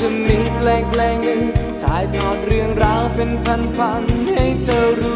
จะมีเพลงเพลงหนึ่งถ่ายทอดเรื่องราวเป็นพันๆให้เธอรู้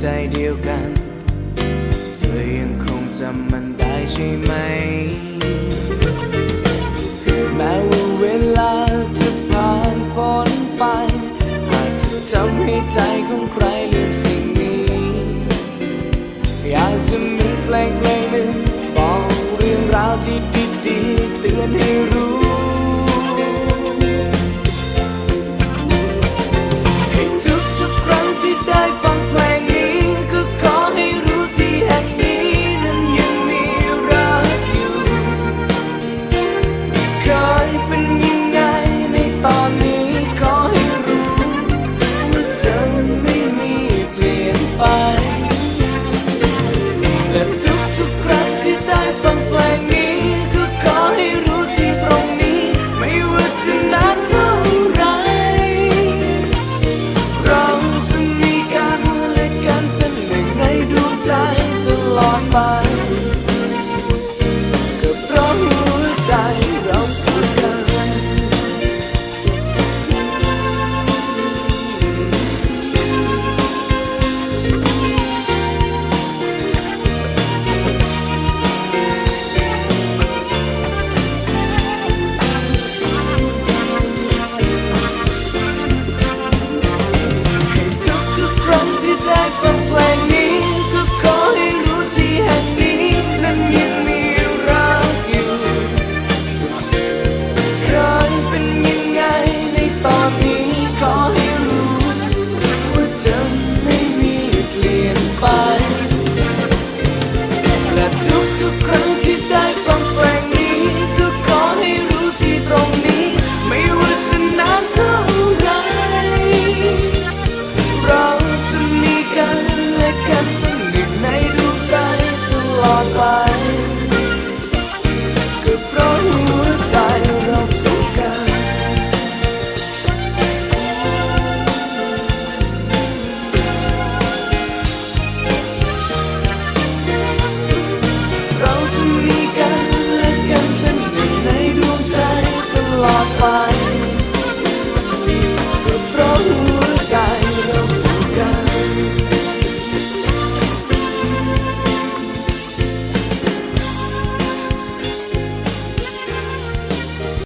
ใจเดียวกัน เธอยังคงจำมันได้ใช่ไหม แม้ว่าเวลาจะผ่านพ้นไปอาจเธทำให้ใจของใครลืมสิ่งนี้ อยากจะมีเพลงเพลงหนึ่งบอกเรื่องราวที่ดีๆเตือนให้รู้ fire.